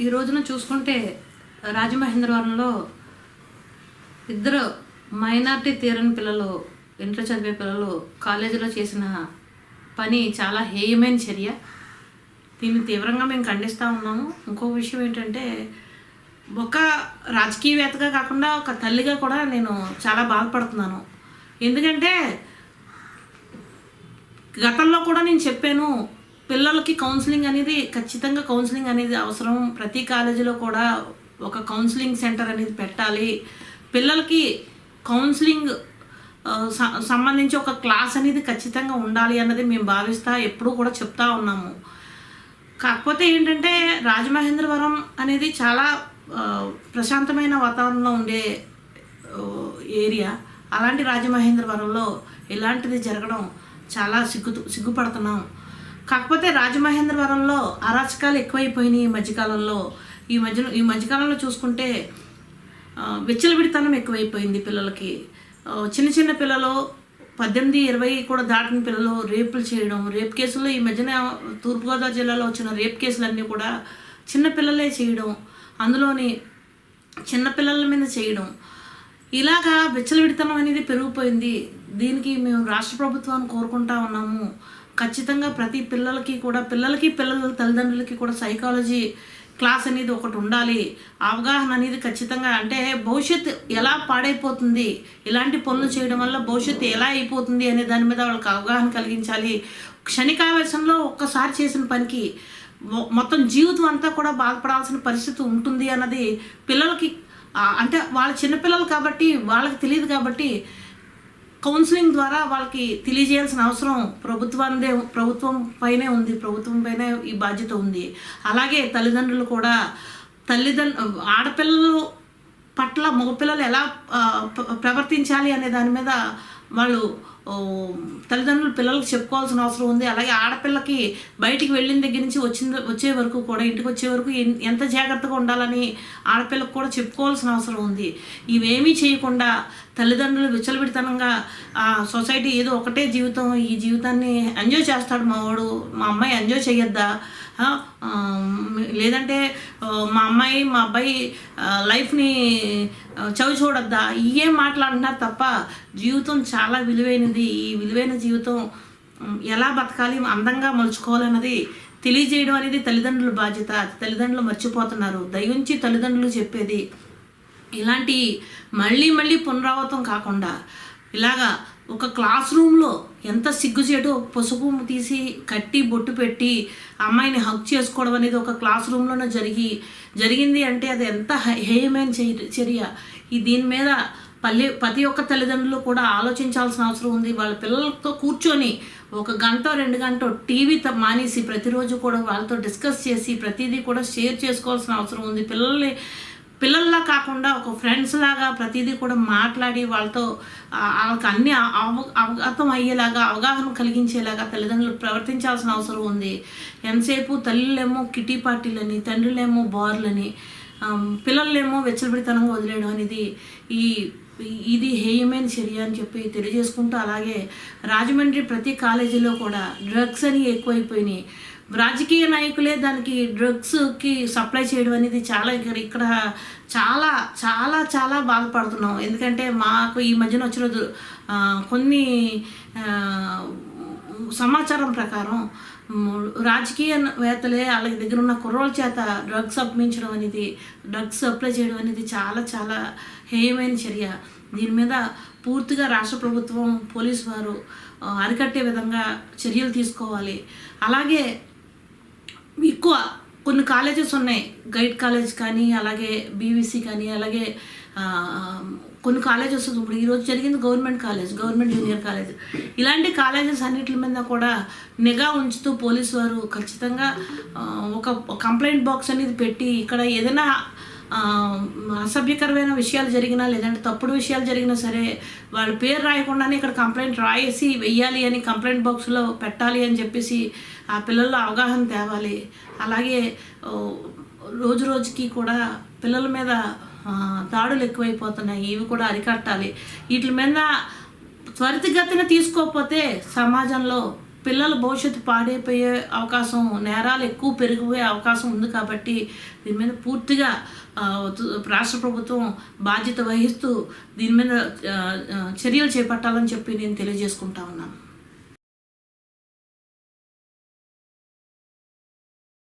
ఈ రోజున చూసుకుంటే రాజమహేంద్రవరంలో ఇద్దరు మైనార్టీ తీరని పిల్లలు ఇంట్లో చదివే పిల్లలు కాలేజీలో చేసిన పని చాలా హేయమైన చర్య. దీన్ని తీవ్రంగా మేము ఖండిస్తూ ఉన్నాము. ఇంకో విషయం ఏంటంటే ఒక రాజకీయవేత్తగా కాకుండా ఒక తల్లిగా కూడా నేను చాలా బాధపడుతున్నాను. ఎందుకంటే గతంలో కూడా నేను చెప్పాను పిల్లలకి కౌన్సిలింగ్ అనేది ఖచ్చితంగా కౌన్సిలింగ్ అనేది అవసరం. ప్రతి కాలేజీలో కూడా ఒక కౌన్సిలింగ్ సెంటర్ అనేది పెట్టాలి. పిల్లలకి కౌన్సిలింగ్ స- సంబంధించి ఒక క్లాస్ అనేది ఖచ్చితంగా ఉండాలి అన్నది మేము భావిస్తా ఎప్పుడూ కూడా చెప్తా ఉన్నాము. కాకపోతే ఏంటంటే రాజమహేంద్రవరం అనేది చాలా ప్రశాంతమైన వాతావరణంలో ఉండే ఏరియా. అలాంటి రాజమహేంద్రవరంలో ఇలాంటిది జరగడం చాలా సిగ్గు సిగ్గుపడుతున్నాం. కాకపోతే రాజమహేంద్రవరంలో అరాచకాలు ఎక్కువైపోయినాయి ఈ మధ్యకాలంలో. ఈ మధ్య ఈ మధ్యకాలంలో చూసుకుంటే విచ్చలవిడితనం ఎక్కువైపోయింది పిల్లలకి. చిన్న చిన్న పిల్లలు పద్దెనిమిది ఇరవై కూడా దాటిన పిల్లలు రేపులు చేయడం రేప్ కేసుల్లో ఈ మధ్యన తూర్పుగోదావరి జిల్లాలో వచ్చిన రేప్ కేసులన్నీ కూడా చిన్న పిల్లలే చేయడం అందులోని చిన్న పిల్లల మీద చేయడం ఇలాగా విచ్చలవిడితనం అనేది పెరిగిపోయింది. దీనికి మేము రాష్ట్ర ప్రభుత్వాన్ని కోరుకుంటా ఉన్నాము. ఖచ్చితంగా ప్రతి పిల్లలకి కూడా పిల్లలకి పిల్లల తల్లిదండ్రులకి కూడా సైకాలజీ క్లాస్ అనేది ఒకటి ఉండాలి. అవగాహన అనేది ఖచ్చితంగా అంటే భవిష్యత్తు ఎలా పాడైపోతుంది ఇలాంటి పనులు చేయడం వల్ల భవిష్యత్తు ఎలా అయిపోతుంది అనే దాని మీద వాళ్ళకి అవగాహన కలిగించాలి. క్షణికావేశంలో ఒక్కసారి చేసిన పనికి మొ- మొత్తం జీవితం అంతా కూడా బాధపడాల్సిన పరిస్థితి ఉంటుంది అన్నది పిల్లలకి అంటే వాళ్ళ చిన్నపిల్లలు కాబట్టి వాళ్ళకి తెలియదు కాబట్టి కౌన్సిలింగ్ ద్వారా వాళ్ళకి తెలియజేయాల్సిన అవసరం ప్రభుత్వాందే ప్రభుత్వం పైనే ఉంది ప్రభుత్వం పైనే ఈ బాధ్యత ఉంది. అలాగే తల్లిదండ్రులు కూడా తల్లిదండ్రు ఆడపిల్లలు పట్ల మగపిల్లలు ఎలా ప్రవర్తించాలి అనే దాని మీద వాళ్ళు తల్లిదండ్రులు పిల్లలకు చెప్పుకోవాల్సిన అవసరం ఉంది. అలాగే ఆడపిల్లకి బయటికి వెళ్ళిన దగ్గర నుంచి వచ్చిన వచ్చే వరకు కూడా ఇంటికి వచ్చే వరకు ఎంత జాగ్రత్తగా ఉండాలని ఆడపిల్లకు కూడా చెప్పుకోవాల్సిన అవసరం ఉంది. ఇవేమీ చేయకుండా తల్లిదండ్రులు విచ్చలవిడితనంగా ఆ సొసైటీ ఏదో ఒకటే జీవితం ఈ జీవితాన్ని ఎంజాయ్ చేస్తాడు మా వాడు మా అమ్మాయి ఎంజాయ్ చేయొద్దా? లేదంటే మా అమ్మాయి మా అబ్బాయి లైఫ్ని చవి చూడొద్దా? ఇవే మాట్లాడుతున్నారు తప్ప జీవితం చాలా విలువైనది. ఈ విలువైన జీవితం ఎలా బతకాలి అందంగా మలుచుకోవాలన్నది తెలియజేయడం అనేది తల్లిదండ్రుల బాధ్యత. తల్లిదండ్రులు మర్చిపోతున్నారు. దయించి తల్లిదండ్రులు చెప్పేది ఇలాంటి మళ్ళీ మళ్ళీ పునరావృతం కాకుండా ఇలాగా ఒక క్లాస్ రూమ్లో ఎంత సిగ్గుచేటు పసుపు తీసి కట్టి బొట్టు పెట్టి అమ్మాయిని హక్ చేసుకోవడం అనేది ఒక క్లాస్ రూమ్లోనే జరిగి జరిగింది అంటే అది ఎంత హేయమైన చర్య- ఈ దీని మీద పల్లె ప్రతి ఒక్క తల్లిదండ్రులు కూడా ఆలోచించాల్సిన అవసరం ఉంది. వాళ్ళ పిల్లలతో కూర్చొని ఒక గంట రెండు గంట టీవీ మానేసి ప్రతిరోజు కూడా వాళ్ళతో డిస్కస్ చేసి ప్రతిదీ కూడా షేర్ చేసుకోవాల్సిన అవసరం ఉంది. పిల్లల్ని పిల్లల్లా కాకుండా ఒక ఫ్రెండ్స్ లాగా ప్రతిదీ కూడా మాట్లాడి వాళ్ళతో వాళ్ళకి అన్ని అవ- అవగతం అయ్యేలాగా అవగాహన కలిగించేలాగా తల్లిదండ్రులు ప్రవర్తించాల్సిన అవసరం ఉంది. ఎంతసేపు తల్లులేమో కిటీ పార్టీలని తండ్రులేమో బార్లని పిల్లలేమో వెచ్చలబడితనంగా వదిలేయడం అనేది ఈ- ఇది హేయమైన చర్య అని చెప్పి తెలియజేసుకుంటూ అలాగే రాజమండ్రి ప్రతి కాలేజీలో కూడా డ్రగ్స్ అని ఎక్కువైపోయినాయి. రాజకీయ నాయకులే దానికి డ్రగ్స్కి సప్లై చేయడం అనేది చాలా ఇక్కడ ఇక్కడ చాలా చాలా చాలా బాధపడుతున్నాం. ఎందుకంటే మాకు ఈ మధ్యన వచ్చిన కొన్ని సమాచారం ప్రకారం రాజకీయ వేత్తలే వాళ్ళ దగ్గర ఉన్న కుర్రోళ్ళ చేత డ్రగ్స్ అప్పించడం అనేది డ్రగ్స్ సప్లై చేయడం అనేది చాలా చాలా హేయమైన చర్య. దీని మీద పూర్తిగా రాష్ట్ర ప్రభుత్వం పోలీసు వారు అరికట్టే విధంగా చర్యలు తీసుకోవాలి. అలాగే ఎక్కువ కొన్ని కాలేజెస్ ఉన్నాయి. గైడ్ కాలేజ్ కానీ అలాగే బీవీసీ కానీ అలాగే కొన్ని కాలేజెస్ ఇప్పుడు ఈరోజు జరిగింది government college government junior college. ఇలాంటి కాలేజెస్ అన్నిటి మీద కూడా నిఘా ఉంచుతూ పోలీసు వారు ఖచ్చితంగా ఒక కంప్లైంట్ బాక్స్ అనేది పెట్టి ఇక్కడ ఏదైనా అసభ్యకరమైన విషయాలు జరిగినా లేదంటే తప్పుడు విషయాలు జరిగినా సరే వాళ్ళ పేరు రాయకుండానే ఇక్కడ కంప్లైంట్ రాయేసి వెయ్యాలి అని కంప్లైంట్ బాక్స్లో పెట్టాలి అని చెప్పేసి ఆ పిల్లల్లో అవగాహన తేవాలి. అలాగే రోజు రోజుకి కూడా పిల్లల మీద దాడులు ఎక్కువైపోతున్నాయి. ఇవి కూడా అరికట్టాలి. వీటి మీద త్వరితగతిన తీసుకోకపోతే సమాజంలో పిల్లల భవిష్యత్తు పాడైపోయే అవకాశం నేరాలు ఎక్కువ పెరిగిపోయే అవకాశం ఉంది కాబట్టి దీని మీద పూర్తిగా రాష్ట్ర ప్రభుత్వం బాధ్యత వహిస్తూ దీని మీద చర్యలు చేపట్టాలని చెప్పి నేను తెలియజేసుకుంటా ఉన్నాను.